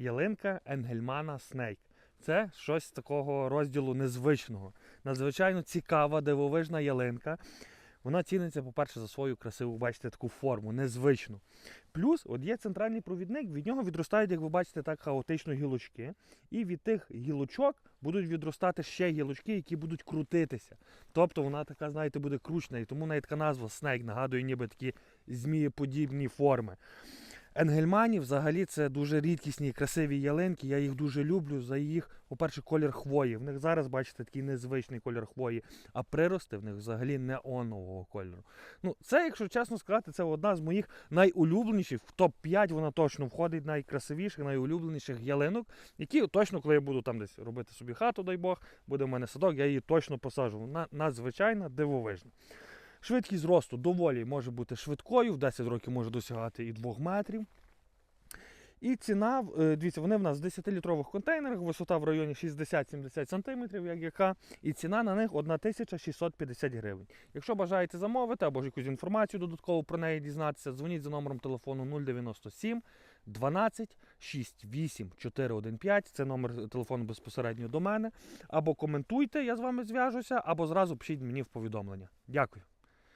ялинка Енгельмана Снейк. Це щось з такого розділу незвичного. Надзвичайно цікава, дивовижна ялинка. Вона ціниться, по-перше, за свою красиву, бачите, таку форму, незвичну. Плюс, от є центральний провідник, від нього відростають, як ви бачите, так хаотично гілочки. І від тих гілочок будуть відростати ще гілочки, які будуть крутитися. Тобто вона така, знаєте, буде кручна, і тому навіть така назва Снейк нагадує ніби такі змієподібні форми. Енгельмані взагалі це дуже рідкісні красиві ялинки. Я їх дуже люблю за їх, по-перше, колір хвої. В них зараз, бачите, такий незвичний колір хвої, а прирости в них взагалі неонового кольору. Ну, це, якщо чесно сказати, це одна з моїх найулюбленіших, в топ-5 вона точно входить найкрасивіших, найулюбленіших ялинок, які точно, коли я буду там десь робити собі хату, дай Бог, буде в мене садок, я її точно посаджу. Вона надзвичайна, дивовижна. Швидкість росту доволі може бути швидкою, в 10 років може досягати і 2 метрів. І ціна, е, дивіться, вони в нас в 10-літрових контейнерах, висота в районі 60-70 см, як яка, і ціна на них 1650 гривень. Якщо бажаєте замовити або ж якусь інформацію додатково про неї дізнатися, дзвоніть за номером телефону 097 12 68 415. Це номер телефону безпосередньо до мене. Або коментуйте, я з вами зв'яжуся, або зразу пишіть мені в повідомлення. Дякую.